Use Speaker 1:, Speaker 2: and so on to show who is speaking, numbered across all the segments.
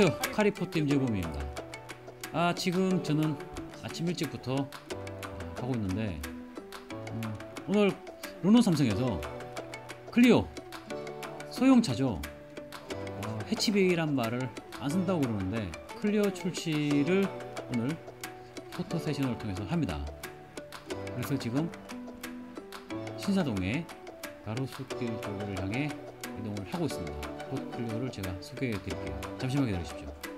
Speaker 1: 안녕하세요. 카리포트 임재범입니다. 아 지금 저는 아침 일찍부터 어, 가고 있는데 음, 오늘 르노 삼성에서 클리오 소형차죠. 어, 해치백이란 말을 안 쓴다고 그러는데 클리오 출시를 오늘 포토 세션을 통해서 합니다. 그래서 지금 신사동의 가로수길 쪽을 향해 이동을 하고 있습니다. 곧 클리오를 제가 소개해 드릴게요. 잠시만 기다리십시오.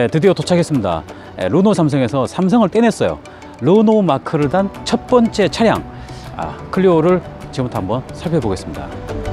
Speaker 1: 예, 드디어 도착했습니다. 예, 르노 삼성에서 삼성을 떼냈어요. 르노 마크를 단 첫 번째 차량 아, 클리오를 지금부터 한번 살펴보겠습니다.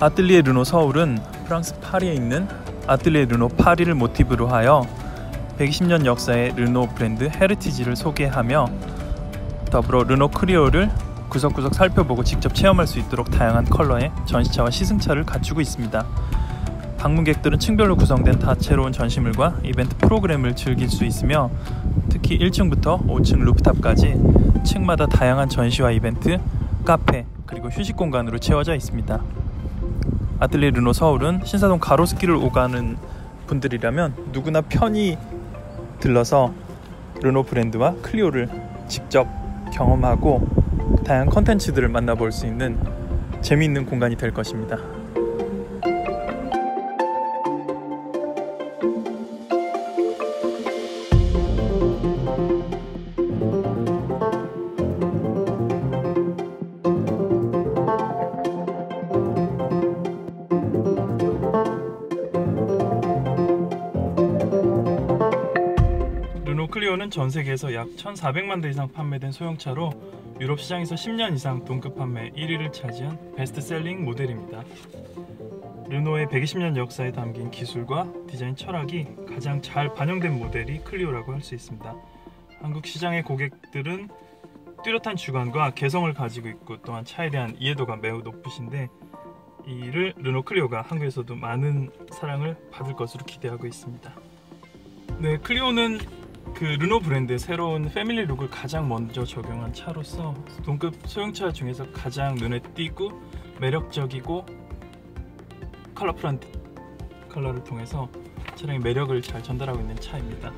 Speaker 2: 아틀리에 르노 서울은 프랑스 파리에 있는 아틀리에 르노 파리를 모티브로 하여 120년 역사의 르노 브랜드 헤리티지를 소개하며 더불어 르노 크리오를 구석구석 살펴보고 직접 체험할 수 있도록 다양한 컬러의 전시차와 시승차를 갖추고 있습니다. 방문객들은 층별로 구성된 다채로운 전시물과 이벤트 프로그램을 즐길 수 있으며 특히 1층부터 5층 루프탑까지 층마다 다양한 전시와 이벤트, 카페, 그리고 휴식 공간으로 채워져 있습니다. 아틀리에 르노 서울은 신사동 가로수길을 오가는 분들이라면 누구나 편히 들러서 르노 브랜드와 클리오를 직접 경험하고 다양한 컨텐츠들을 만나볼 수 있는 재미있는 공간이 될 것입니다. 클리오는 전 세계에서 약 1,400만 대 이상 판매된 소형차로 유럽 시장에서 10년 이상 동급 판매 1위를 차지한 베스트셀링 모델입니다. 르노의 120년 역사에 담긴 기술과 디자인 철학이 가장 잘 반영된 모델이 클리오라고 할 수 있습니다. 한국 시장의 고객들은 뚜렷한 주관과 개성을 가지고 있고 또한 차에 대한 이해도가 매우 높으신데 이를 르노 클리오가 한국에서도 많은 사랑을 받을 것으로 기대하고 있습니다. 네, 클리오는 그 르노 브랜드의 새로운 패밀리 룩을 가장 먼저 적용한 차로서 동급 소형차 중에서 가장 눈에 띄고 매력적이고 컬러풀한 컬러를 통해서 차량의 매력을 잘 전달하고 있는 차입니다.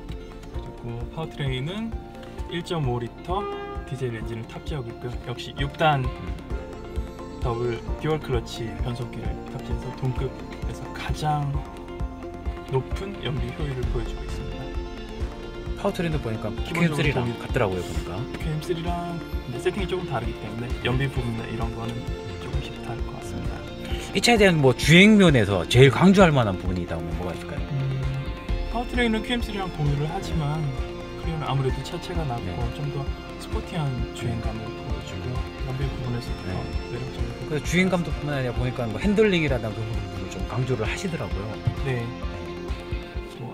Speaker 2: 그리고 파워트레인은 1.5리터 디젤 엔진을 탑재하고 있고요. 역시 6단 더블 듀얼 클러치 변속기를 탑재해서 동급에서 가장 높은 연비 효율을 보여주고 있습니다.
Speaker 1: 파워트레인도 보니까
Speaker 2: 기본적으로
Speaker 1: QM3랑
Speaker 2: 보기-
Speaker 1: 같더라고요 보니까.
Speaker 2: QM3랑 세팅이 조금 다르기 때문에 연비 부분이나 이런 거는 조금씩 다를 것 같습니다.
Speaker 1: 이 차에 대한 뭐 주행 면에서 제일 강조할 만한 부분이 있다면 뭐가 있을까요?
Speaker 2: 음, 파워트레인은 QM3랑 공유를 하지만 클리오는 아무래도 차체가 낮고
Speaker 1: 네.
Speaker 2: 좀더 스포티한 주행감을 보여주고 연비 부분에서도 더
Speaker 1: 네.
Speaker 2: 매력적이고
Speaker 1: 그래서 주행감도 뿐만 아니라 보니까 뭐 핸들링이라든가 그 부분을 좀 강조를 하시더라고요.
Speaker 2: 네.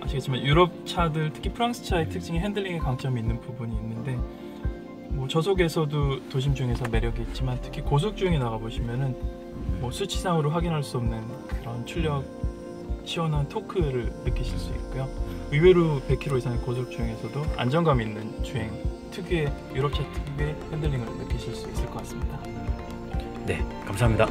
Speaker 2: 뭐 아시겠지만 유럽 차들 특히 프랑스 차의 특징이 핸들링에 강점이 있는 부분이 있는데 뭐 저속에서도 도심 중에서 매력이 있지만 특히 고속 주행에 나가 보시면은 뭐 수치상으로 확인할 수 없는 그런 출력 시원한 토크를 느끼실 수 있고요. 의외로 100km 이상의 고속 주행에서도 안정감 있는 주행 특유의 유럽차 특유의 핸들링을 느끼실 수 있을 것 같습니다.
Speaker 1: 네, 감사합니다.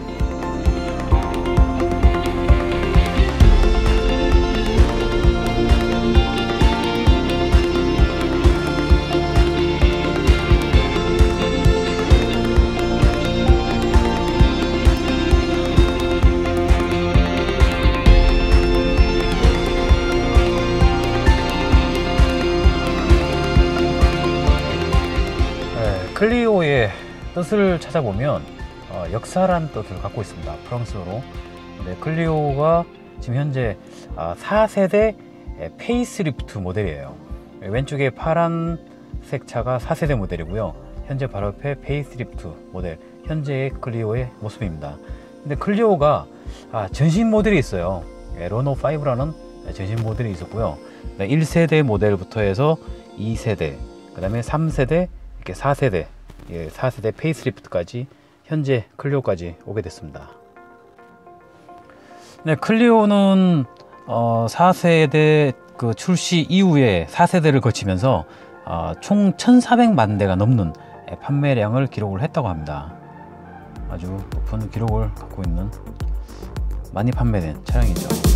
Speaker 1: 뜻을 찾아보면 어, 역사란 뜻을 갖고 있습니다. 프랑스어로. 네, 클리오가 지금 현재 아, 4세대 페이스리프트 모델이에요. 왼쪽에 파란색 차가 4세대 모델이고요. 현재 바로 옆에 페이스리프트 모델, 현재의 클리오의 모습입니다. 근데 클리오가 아, 전신 모델이 있어요. 예, 로노 5라는 전신 모델이 있었고요. 네, 1세대 모델부터 해서 2세대, 그 다음에 3세대, 이렇게 4세대, 예, 4세대 페이스리프트까지 현재 클리오까지 오게 됐습니다. 네, 클리오는 어, 4세대 그 출시 이후에 4세대를 거치면서 어, 총 1,400만 대가 넘는 예, 판매량을 기록을 했다고 합니다. 아주 높은 기록을 갖고 있는 많이 판매된 차량이죠.